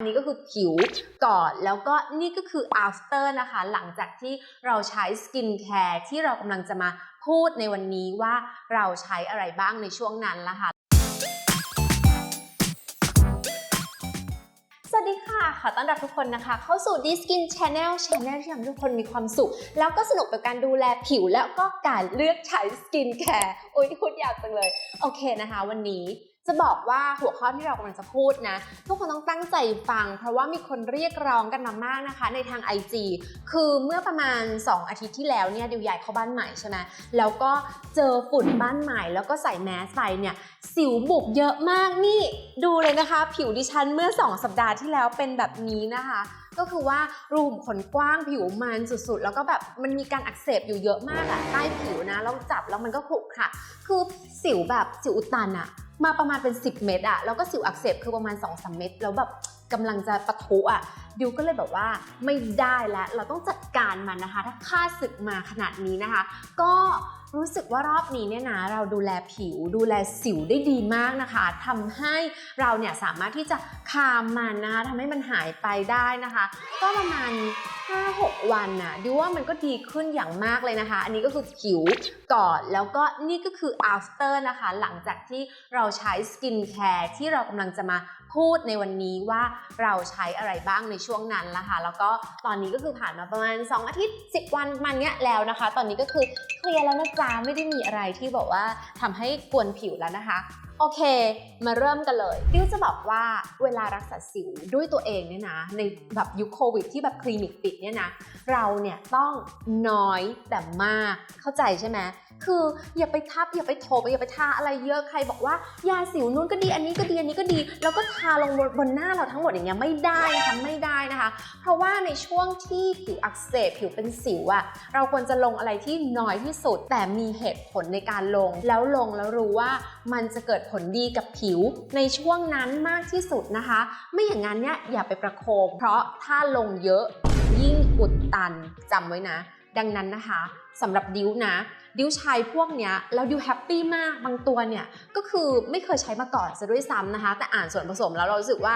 อันนี้ก็คือผิวก่อนแล้วก็นี่ก็คือ after นะคะ หลังจากที่เราใช้สกินแคร์ที่เรากำลังจะมาพูดในวันนี้ว่าเราใช้อะไรบ้างในช่วงนั้นละค่ะสวัสดีค่ะ ขอต้อนรับทุกคนนะคะ เข้าสู่ d Skin Channel Channel ที่ทำให้ทุกคนมีความสุข แล้วก็สนุกกับการดูแลผิวแล้วก็การเลือกใช้สกินแคร์โอ้ยพูดยาวจังเลย โอเคนะคะ วันนี้ จะบอกว่าหัวข้อที่เรากำลังจะพูดนะ ทุกคนต้องตั้งใจฟัง เพราะว่ามีคนเรียกร้องกันมามากนะคะ ในทาง IG คือเมื่อประมาณ 2 อาทิตย์ที่แล้วเนี่ยดิวย้ายเข้าบ้านใหม่ใช่ไหมแล้วก็เจอฝุ่นบ้านใหม่ แล้วก็ใส่แมสไปเนี่ยสิวบุกเยอะมากนี่ดูเลยนะคะ ผิวดิฉันเมื่อ 2 สัปดาห์ที่แล้วเป็นแบบนี้นะคะก็คือว่ารูขุมขนกว้างผิวมันสุดๆ แล้วก็แบบมันมีการอักเสบอยู่เยอะมากอะใต้ผิวนะแล้วจับแล้วมันก็ขรุขระคือสิวแบบสิวอุดตันอะ มาประมาณเป็น 10 เม็ดอะแล้วก็สิวอักเสบคือประมาณ2-3เม็ดแล้วแบบกำลังจะปะทุอะ ดิวก็เลยแบบว่าไม่ได้แล้ว เราต้องจัดการมันนะคะ ถ้าค่าศึกมาขนาดนี้นะคะ ก็รู้สึกว่ารอบนี้เนี่ยนะเราดูแลผิวดูแลสิวได้ดีมากนะคะทำให้เราเนี่ยสามารถที่จะคามมันนะคะทำให้มันหายไปได้นะคะ ก็ประมาณ 5-6 วันน่ะดิวว่ามันก็ดีขึ้นอย่างมากเลยนะคะ อันนี้ก็คือผิวก่อนแล้วก็นี่ก็คือ after นะคะ หลังจากที่เราใช้สกินแคร์ที่เรากำลังจะมาพูดในวันนี้ว่าเราใช้อะไรบ้างในช่วงนั้นละค่ะแล้วก็ตอนนี้ก็คือผ่านมาประมาณ 2 อาทิตย์ 10 วันมันเนี้ยแล้วนะคะ ตอนนี้ก็คือเคลียร์แล้วนะจ๊ะไม่ได้มีอะไรที่บอกว่าทำให้กวนผิวแล้วนะคะ โอเค มาเริ่มกันเลยดิวจะบอกว่าเวลารักษาสิวด้วยตัวเองเนี่ยนะ ในแบบยุคโควิดที่แบบคลินิกปิดเนี่ยนะ เราเนี่ยต้องน้อยแต่มากเข้าใจใช่ไหมคืออย่าไปทับอย่าไปโถบอย่าไปทาอะไรเยอะใครบอกว่ายาสิวนู้นก็ดีอันนี้ก็ดีอันนี้ก็ดี แล้วก็ทาลงบนบนหน้าเราทั้งหมดอย่างเงี้ยไม่ได้นะคะไม่ได้นะคะ เพราะว่าในช่วงที่ผิวอักเสบผิวเป็นสิวอะเราควรจะลงอะไรที่น้อยที่สุด แต่มีเหตุผลในการลง แล้วลงแล้วรู้ว่ามันจะเกิดผลดีกับผิวในช่วงนั้นมากที่สุดนะคะ ไม่อย่างนั้นเนี่ยอย่าไปประโคม เพราะถ้าลงเยอะยิ่งอุดตันจำไว้นะ ดังนั้นนะคะสำหรับดิ้วนะ ดิ้วใช้พวกเนี้ยแล้วดิ้วแฮปปี้มากบางตัวเนี่ยก็คือไม่เคยใช้มาก่อนซะด้วยซ้ำนะคะ แต่อ่านส่วนผสมแล้วเรารู้สึกว่า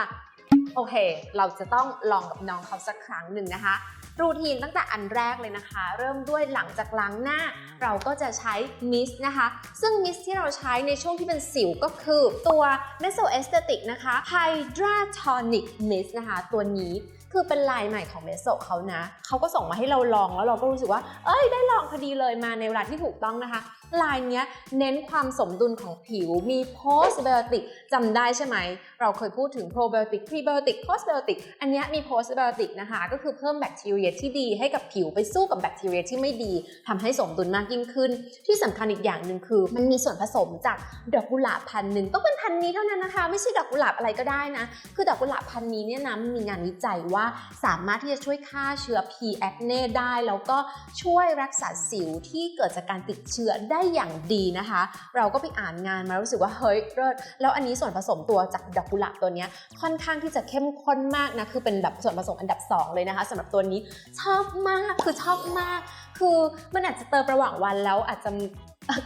โอเค เราจะต้องลองกับน้องเขาสักครั้งหนึ่งนะคะ รูทีนตั้งแต่อันแรกเลยนะคะ เริ่มด้วยหลังจากล้างหน้า เราก็จะใช้มิสต์นะคะ ซึ่งมิสต์ที่เราใช้ในช่วงที่เป็นสิวก็คือตัว Meso Aesthetic นะคะ Hydra Tonic Mist นะคะ ตัวนี้ คือเป็นลายใหม่ของเมโซเขานะ เขาก็ส่งมาให้เราลองแล้วเราก็รู้สึกว่า เอ้ยได้ลองพอดีเลยมาในเวลาที่ถูกต้องนะคะ ลายเนี้ยเน้นความสมดุลของผิว มี postbiotic จำได้ใช่ไหม เราเคยพูดถึง probiotic prebiotic postbiotic อันนี้มี postbiotic นะคะ ก็คือเพิ่มแบคทีเรียที่ดีให้กับผิวไปสู้กับแบคทีเรียที่ไม่ดีทำให้สมดุลมากยิ่งขึ้น ที่สำคัญอีกอย่างหนึ่งคือ มันมีส่วนผสมจากดอกกุหลาบพันหนึ่งต้องเป็นพันนี้เท่านั้นนะคะ ไม่ใช่ดอกกุหลาบอะไรก็ได้นะ คือดอกกุหลาบพันนี้เนี่ยนะมีงานวิจัยว่าสามารถที่จะช่วยฆ่าเชื้อ P. acne ได้ แล้วก็ช่วยรักษาสิวที่เกิดจากการติดเชื้อได้อย่างดีนะคะ เราก็ไปอ่านงานมารู้สึกว่าเฮ้ยเลิศแล้วอันนี้ส่วนผสมตัวจากดอกกุหลาบตัวนี้ค่อนข้างที่จะเข้มข้นมากนะคือเป็นแบบส่วนผสมอันดับสองเลยนะคะสำหรับตัวนี้ชอบมากคือชอบมาก คือมันอาจจะเติมระหว่างวันแล้วอาจจะ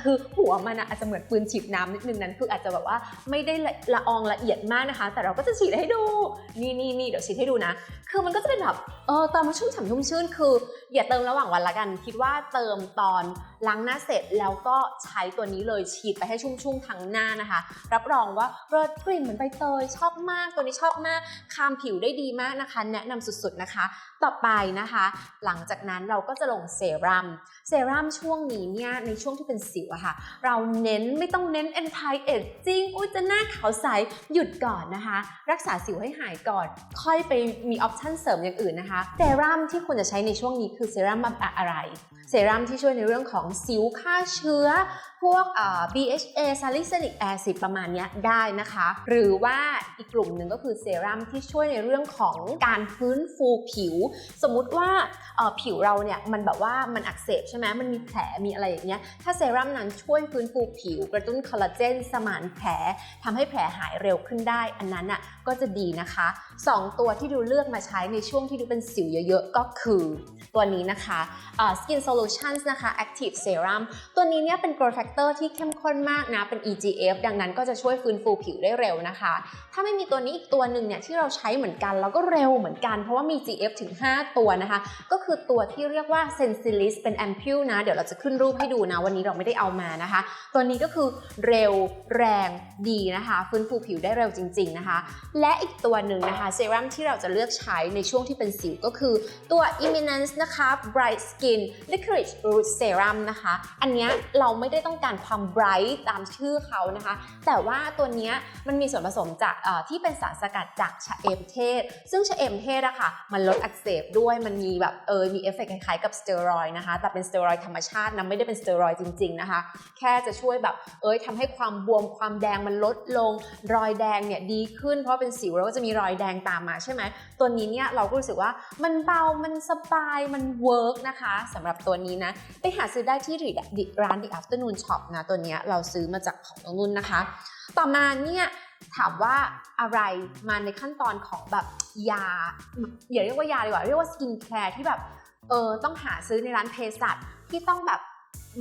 คือหัวมันอาจจะเหมือนปืนฉีดน้ำนิดนึงนั้น คืออาจจะแบบว่าไม่ได้ละอองละเอียดมากนะคะ แต่เราก็จะฉีดให้ดูนี่นี่นี่เดี๋ยวฉีดให้ดูนะ คือมันก็จะเป็นแบบเออเติมมาชุ่มฉ่ำชุ่มชื่นคืออย่าเติมระหว่างวันละกัน คิดว่าเติมตอนล้างหน้าเสร็จแล้วก็ใช้ตัวนี้เลยฉีดไปให้ชุ่มๆทั้งหน้านะคะ รับรองว่าเรสกลิ่นเหมือนใบเตยชอบมากตัวนี้ชอบมากคามผิวได้ดีมากนะคะ แนะนำสุดๆนะคะ ต่อไปนะคะ หลังจากนั้นเราก็จะลงเซรั่มเซรั่มช่วงนี้เนี่ยในช่วงที่เป็นสิวอะค่ะ เราเน้นไม่ต้องเน้น anti aging อุ้ยจะหน้าขาวใสหยุดก่อนนะคะ รักษาสิวให้หายก่อน ค่อยไปมีออปชั่นเสริมอย่างอื่นนะคะเซรั่มที่ควรจะใช้ในช่วงนี้คือเซรั่มอะไรเซรั่มที่ช่วยในเรื่องของสิวฆ่าเชื้อ พวก BHA salicylic acid ประมาณนี้ได้นะคะ หรือว่าอีกกลุ่มหนึ่งก็คือเซรั่มที่ช่วยในเรื่องของการฟื้นฟูผิวสมมุติว่าผิวเราเนี่ยมันแบบว่ามันอักเสบใช่ไหมมันมีแผลมีอะไรอย่างเงี้ยถ้าเซรั่มนั้นช่วยฟื้นฟูผิว กระตุ้นคอลลาเจนสมานแผลทำให้แผลหายเร็วขึ้นได้ อันนั้นอะ ก็จะดีนะคะสองตัวที่ดูเลือกมาใช้ในช่วงที่ดูเป็นสิวเยอะๆ ก็คือตัวนี้นะคะ Skin Solutions นะคะ Active Serum ตัวนี้เนี่ยเป็น growth factor ที่เข้มข้นมากนะ เป็น EGF ดังนั้นก็จะช่วยฟื้นฟูผิวได้เร็วนะคะ ถ้าไม่มีตัวนี้อีกตัวหนึ่งเนี่ยที่เราใช้เหมือนกันแล้วก็เร็วเหมือนกัน เพราะว่ามี GF ถึง 5 ตัวนะคะ ก็คือตัวที่เรียกว่า Sensilis เป็น ampule นะ เดี๋ยวเราจะขึ้นรูปให้ดูนะ วันนี้เราไม่ได้เอามานะคะ ตัวนี้ก็คือเร็วแรงดีนะคะ ฟื้นฟูผิวได้เร็วจริง ๆนะคะและอีกตัวหนึ่งนะคะเซรั่มที่เราจะเลือกใช้ในช่วงที่เป็นสิวก็คือตัว Eminence นะคะ Bright Skin Licorice Root Serum นะคะ อันนี้เราไม่ได้ต้องการความ bright ตามชื่อเขานะคะ แต่ว่าตัวนี้มันมีส่วนผสมจากที่เป็นสารสกัดจากชะเอมเทศ ซึ่งชะเอมเทศอะค่ะมันลดอักเสบด้วยมันมีแบบเออมีเอฟเฟกต์คล้ายๆกับสเตียรอยด์นะคะ แต่เป็นสเตียรอยด์ธรรมชาตินะไม่ได้เป็นสเตียรอยด์จริงๆนะคะ แค่จะช่วยแบบเอ้ยทำให้ความบวมความแดงมันลดลงรอยแดงเนี่ยดีขึ้นเพราะเป็นสิวแล้วก็จะมีรอยแดงตามมาใช่ไหมตัวนี้เนี่ยเราก็รู้สึกว่ามันเบา มันสบาย มันเวิร์กนะคะสำหรับตัวนี้นะ ไปหาซื้อได้ที่ร้าน The Afternoon Shop นะ ตัวนี้เราซื้อมาจากของน้องนุ่นนะคะ ต่อมาเนี่ยถามว่าอะไรมาในขั้นตอนของแบบยาอย่าเรียกว่ายาดีกว่า เรียกว่าสกินแคร์ที่แบบเออต้องหาซื้อในร้านเภสัชที่ต้องแบบ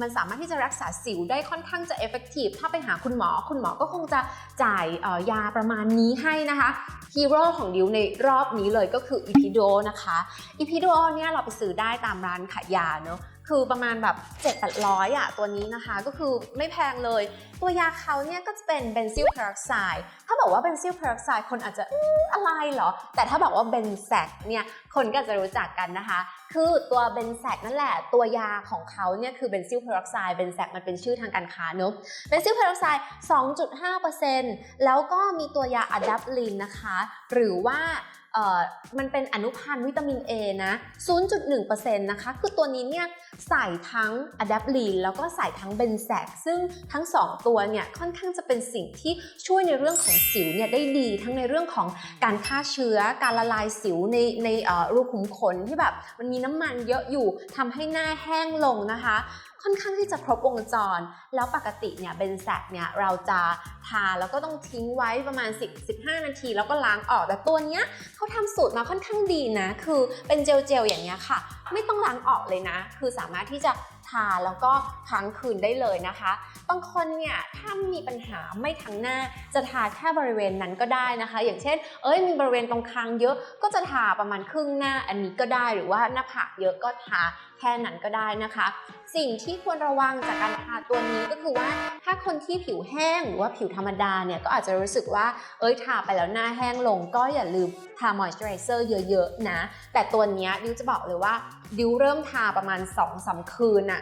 มันสามารถที่จะรักษาสิวได้ค่อนข้างจะเอฟเฟกตีฟถ้าไปหาคุณหมอ คุณหมอก็คงจะจ่ายยาประมาณนี้ให้นะคะฮีโร่ของดิวในรอบนี้เลยก็คืออีพิโดนะคะอีพิโดเนี่ยเราไปซื้อได้ตามร้านขายยาเนอะ คือประมาณแบบ7 8 0 0อะตัวนี้นะคะ ก็คือไม่แพงเลย ตัวยาเขาเนี่ยก็จะเป็นเบนซิลเพอร์ออกไซด์ถ้าบอกว่าเบนซิลเพอร์ออกไซด์คนอาจจะออะไรเหรอ แต่ถ้าบอกว่าเบนแซกเนี่ยคนก็จะรู้จักกันนะคะ คือตัวเบนแซกนั่นแหละ ตัวยาของเขาเนี่ยคือเบนซิลเพอร์ออกไซด์เบนแซกมันเป็นชื่อทางการค้าเนอะเบนซิลเพอร์ออกไซด์2.5%แล้วก็มีตัวยาอะดับลินนะคะ หรือว่า มันเป็นอนุพันธ์วิตามิน A นะ 0.1%นะคะ คือตัวนี้เนี่ยใส่ทั้งอะดับลีนแล้วก็ใส่ทั้งเบนแซกซึ่งทั้ง 2 ตัวเนี่ยค่อนข้างจะเป็นสิ่งที่ช่วยในเรื่องของสิวเนี่ยได้ดี ทั้งในเรื่องของการฆ่าเชื้อ การละลายสิวในในรูขุมขนที่แบบมันมีน้ำมันเยอะอยู่ทำให้หน้าแห้งลงนะคะ ค่อนข้างที่จะครบวงจร แล้วปกติเนี่ยเบนแซกเนี่ยเราจะทาแล้วก็ต้องทิ้งไว้ประมาณ 10-15 นาที แล้วก็ล้างออก แต่ตัวเนี้ยเขาทำสูตรมาค่อนข้างดีนะ คือเป็นเจลเจลๆอย่างเงี้ยค่ะ ไม่ต้องล้างออกเลยนะ คือสามารถที่จะทาแล้วก็ค้างคืนได้เลยนะคะ บางคนเนี่ยถ้ามีปัญหาไม่ทั้งหน้า จะทาแค่บริเวณนั้นก็ได้นะคะ อย่างเช่น เอ้ยมีบริเวณตรงคางเยอะก็จะทาประมาณครึ่งหน้าอันนี้ก็ได้หรือว่าหน้าผากเยอะก็ทา ค่นั้นก็ได้นะคะ สิ่งที่ควรระวังจากการทาตัวนี้ก็คือว่าถ้าคนที่ผิวแห้งหรือว่าผิวธรรมดาเนี่ยก็อาจจะรู้สึกว่าเอ้ยทาไปแล้วหน้าแห้งลง ก็อย่าลืมทามอยส์เจอไรเซอร์เยอะๆนะ แต่ตัวนี้ดิวจะบอกเลยว่าดิวเริ่มทาประมาณ2อสาคืนอะ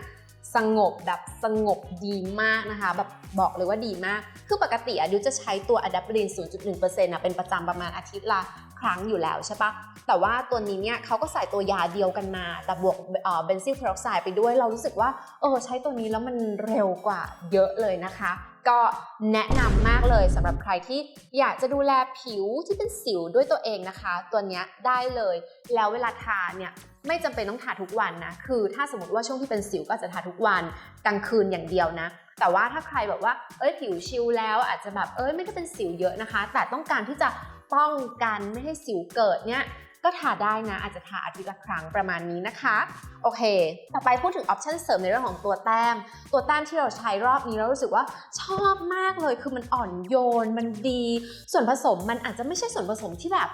สงบแบบสงบดีมากนะคะ แบบบอกเลยว่าดีมาก คือปกติอะดิวจะใช้ตัวอะดับลิน0.1%อะเป็นประจำประมาณอาทิตย์ละ ครั้งอยู่แล้วใช่ปะแต่ว่าตัวนี้เนี่ยเขาก็ใส่ตัวยาเดียวกันมา แต่บวกเบนซิลเพอร์ออกไซด์ไปด้วยเรารู้สึกว่าเออใช้ตัวนี้แล้วมันเร็วกว่าเยอะเลยนะคะ ก็แนะนำมากเลยสำหรับใครที่อยากจะดูแลผิวที่เป็นสิวด้วยตัวเองนะคะ ตัวนี้ได้เลย แล้วเวลาทาเนี่ยไม่จำเป็นต้องทาทุกวันนะ คือถ้าสมมติว่าช่วงที่เป็นสิวก็จะทาทุกวันกลางคืนอย่างเดียวนะ แต่ว่าถ้าใครแบบว่า เอ้ยผิวชิลแล้วอาจจะแบบ เอ้ยไม่ได้เป็นสิวเยอะนะคะ แต่ต้องการที่จะ ป้องกันไม่ให้สิวเกิดเนี่ยก็ทาได้นะ อาจจะทาอาทิตย์ละครั้งประมาณนี้นะคะ โอเค ต่อไปพูดถึงออปชันเสริมในเรื่องของตัวแต้ม ตัวแต้มที่เราใช้รอบนี้เรารู้สึกว่าชอบมากเลย คือมันอ่อนโยน มันดี ส่วนผสมมันอาจจะไม่ใช่ส่วนผสมที่แบบ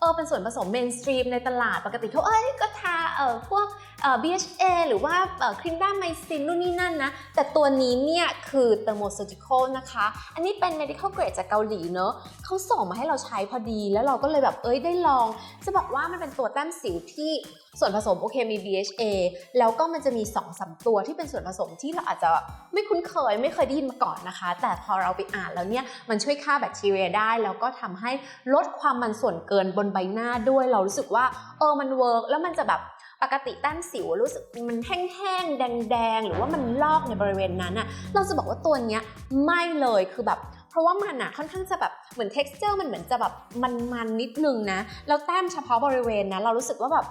เออเป็นส่วนผสมเมนสตรีมในตลาดปกติเขาเอ้ยก็ทาเออพวก BHA หรือว่าเอ่อครีมด้านไมซินนู่นนี่นั่นนะ แต่ตัวนี้เนี่ยคือเ h e r m o s u r g i c a l นะคะ อันนี้เป็น medical grade จากเกาหลีเนอะเขาส่งมาให้เราใช้พอดี แล้วเราก็เลยแบบเอ้ยได้ลอง จะบอกว่ามันเป็นตัวแต้มสิวที่ส่วนผสมโอเคมี BHA แล้วก็มันจะมี2อสตัวที่เป็นส่วนผสมที่เราอาจจะไม่คุ้นเคยไม่เคยได้ยินมาก่อนนะคะ แต่พอเราไปอ่านแล้วเนี่ยมันช่วยฆ่าแบคทีเรียได้ แล้วก็ทำให้ลดความมันส่วนเกินบนใบหน้าด้วยเรารู้สึกว่าเออมันเวิร์กแล้วมันจะแบบ ปกติแต้มสิวรู้สึกมันแห้งๆ แดงๆ หรือว่ามันลอกในบริเวณนั้นอะเราจะบอกว่าตัวเนี้ยไม่เลยคือแบบเพราะว่ามันอะค่อนข้างจะแบบเหมือน texture มันเหมือนจะแบบมันๆนิดนึงนะแล้วแต้มเฉพาะบริเวณนะเรารู้สึกว่าแบบ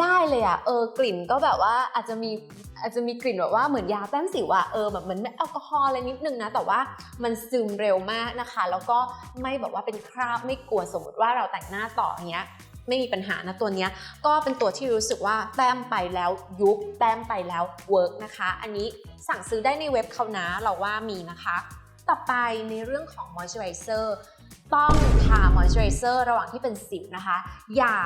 ได้เลยอะเออกลิ่นก็แบบว่าอาจจะมีอาจจะมีกลิ่นแบบว่าเหมือนยาแต้มสิวอะเออแบบเหมือนแอลกอฮอล์อะไรนิดนึงนะ แต่ว่ามันซึมเร็วมากนะคะ แล้วก็ไม่แบบว่าเป็นคราบไม่กลัวสมมติว่าเราแต่งหน้าต่ออย่างเงี้ย ไม่มีปัญหานะตัวนี้ก็เป็นตัวที่รู้สึกว่าแต้มไปแล้วยุบแต้มไปแล้วเวิร์กนะคะ อันนี้สั่งซื้อได้ในเว็บเขานะเราว่ามีนะคะ ต่อไปในเรื่องของ moisturizer ต้องทา moisturizer ระหว่างที่เป็นสิวนะคะ อย่า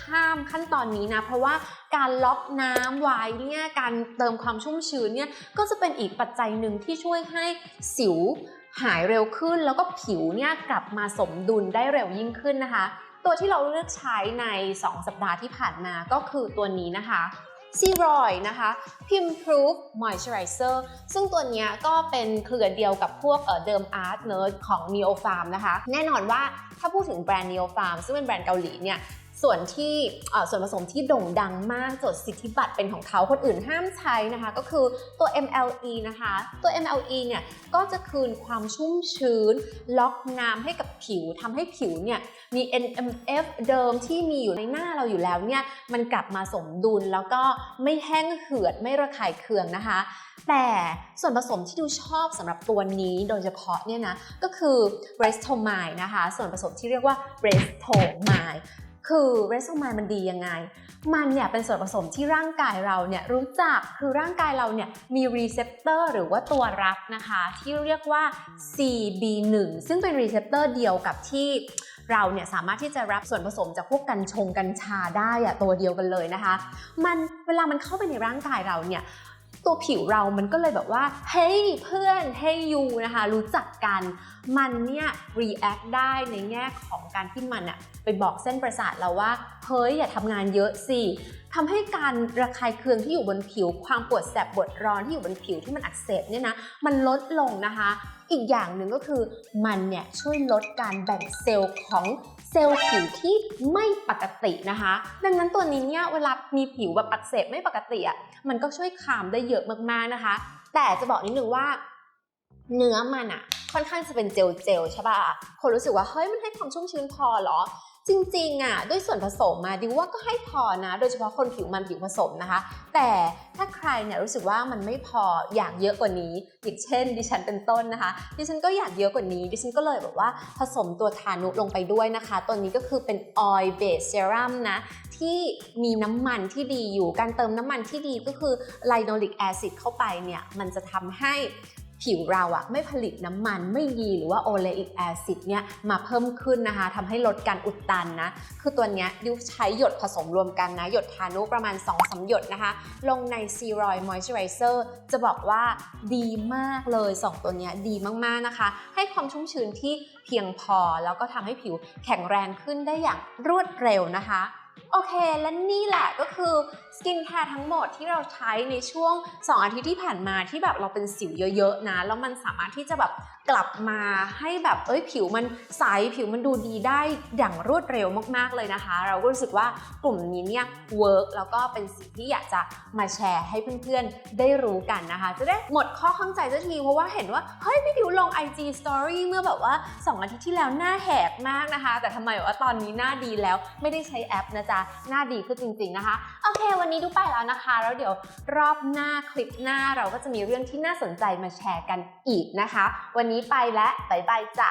ข้ามขั้นตอนนี้นะ เพราะว่าการล็อกน้ำไว้เนี่ยการเติมความชุ่มชื้นเนี่ยก็จะเป็นอีกปัจจัยหนึ่งที่ช่วยให้สิวหายเร็วขึ้น แล้วก็ผิวเนี่ยกลับมาสมดุลได้เร็วยิ่งขึ้นนะคะ ตัวที่เราเลือกใช้ใน 2 สัปดาห์ที่ผ่านมาก็คือตัวนี้นะคะซีรอยนะคะ พิมพ์ Proof Moisturizer ซึ่งตัวนี้ก็เป็นเครือเดียวกับพวกเอ่อเดิมอาร์ตเนิร์ดของ Neo Farm นะคะ แน่นอนว่าถ้าพูดถึงแบรนด์ Neo Farm ซึ่งเป็นแบรนด์เกาหลีเนี่ย ส่วนที่ส่วนผสมที่โด่งดังมากจดสิทธิบัตรเป็นของเขาคนอื่นห้ามใช้นะคะ ก็คือตัว MLE นะคะ ตัว MLE เนี่ยก็จะคืนความชุ่มชื้น ล็อกน้ำให้กับผิวทำให้ผิวเนี่ยมี NMF เดิมที่มีอยู่ในหน้าเราอยู่แล้วเนี่ยมันกลับมาสมดุลแล้วก็ไม่แห้งเหือดไม่ระคายเคืองนะคะ แต่ส่วนผสมที่ดูชอบสำหรับตัวนี้โดยเฉพาะเนี่ยนะก็คือ r e s t o m i d e นะคะ ส่วนผสมที่เรียกว่า r e s t o m i d e คือ r e s t o m i d e มันดียังไง มันเนี่ยเป็นส่วนผสมที่ร่างกายเราเนี่ยรู้จัก คือร่างกายเราเนี่ยมีรีเซพเตอร์หรือว่าตัวรับนะคะ ที่เรียกว่า CB1 ซึ่งเป็นรีเซพเตอร์เดียวกับที่เราเนี่ยสามารถที่จะรับส่วนผสมจากพวกกัญชงกัญชาได้อะตัวเดียวกันเลยนะคะ มันเวลามันเข้าไปในร่างกายเราเนี่ย ตัวผิวเรามันก็เลยแบบว่า เฮ้ยเพื่อนเฮ้ยยูนะคะ รู้จักกัน มันเนี่ย react ได้ในแง่ของการที่มันอะไปบอกเส้นประสาทเราว่า เฮ้ยอย่าทำงานเยอะสิทำให้การระคายเคืองที่อยู่บนผิว ความปวดแสบปวดร้อนที่อยู่บนผิวที่มันอักเสบเนี่ยนะ มันลดลงนะคะ อีกอย่างหนึ่งก็คือมันเนี่ยช่วยลดการแบ่งเซลล์ของ ซลล์ผิวที่ไม่ปกตินะคะ ดังนั้นตัวนี้เนี่ยเวลามีผิวแบบอักเสบไม่ปกติอะมันก็ช่วยคามได้เยอะมากๆนะคะ แต่จะบอกนิดนึงว่าเนื้อมันอะค่อนข้างจะเป็นเจลเจลๆใช่ป่ะ คนรู้สึกว่าเฮ้ยมันให้ความชุ่มชื้นพอเหรอ จริงๆอะด้วยส่วนผสมมาดิวว่าก็ให้พอนะ โดยเฉพาะคนผิวมันผิวผสมนะคะ แต่ถ้าใครเนี่ยรู้สึกว่ามันไม่พออยากเยอะกว่านี้อย่างเช่น ดิฉันเป็นต้นนะคะ ดิฉันก็อยากเยอะกว่านี้ ดิฉันก็เลยแบบว่าผสมตัวทานุลงไปด้วยนะคะ ตัวนี้ก็คือเป็น oil based serum นะที่มีน้ำมันที่ดีอยู่การเติมน้ำมันที่ดีก็คือไลโนลิกแอซิดเข้าไปเนี่ยมันจะทำให้ ผิวเราอะไม่ผลิตน้ำมันไม่ดีหรือว่าโอเลอิกแอซิดเนี่ยมาเพิ่มขึ้นนะคะทำให้ลดการอุดตันนะ คือตัวเนี้ยดิวใช้หยดผสมรวมกันนะ หยดทานุประมาณ2อสหยดนะคะ ลงในซีรอยมอยส์เจอไรเซอร์จะบอกว่าดีมากเลย 2 ตัวเนี้ยดีมากๆนะคะ ให้ความชุ่มชื้นที่เพียงพอแล้วก็ทำให้ผิวแข็งแรงขึ้นได้อย่างรวดเร็วนะคะ โอเค และนี่แหละก็คือสกินแคร์ทั้งหมดที่เราใช้ในช่วง 2 อาทิตย์ที่ผ่านมาที่แบบเราเป็นสิวเยอะๆนะ แล้วมันสามารถที่จะแบบ กลับมาให้แบบเอ้ยผิวมันใสผิวมันดูดีได้อย่างรวดเร็วมากๆเลยนะคะ เราก็รู้สึกว่ากลุ่มนี้เนี่ยเวิร์กแล้วก็เป็นสิ่งที่อยากจะมาแชร์ให้เพื่อนๆได้รู้กันนะคะ จะได้หมดข้อข้องใจสักทีเพราะว่าเห็นว่า เฮ้ยพี่ดิวลง IG Story เมื่อแบบว่า 2 อาทิตย์ที่แล้วหน้าแหกมากนะคะ แต่ทำไมว่าตอนนี้หน้าดีแล้วไม่ได้ใช้แอปนะจ๊ะ หน้าดีขึ้นจริง ๆนะคะ โอเค วันนี้ดูไปแล้วนะคะ แล้วเดี๋ยวรอบหน้าคลิปหน้าเราก็จะมีเรื่องที่น่าสนใจมาแชร์กันอีกนะคะ วันนี้ี้ไปและบ๊ายบายจ้ะ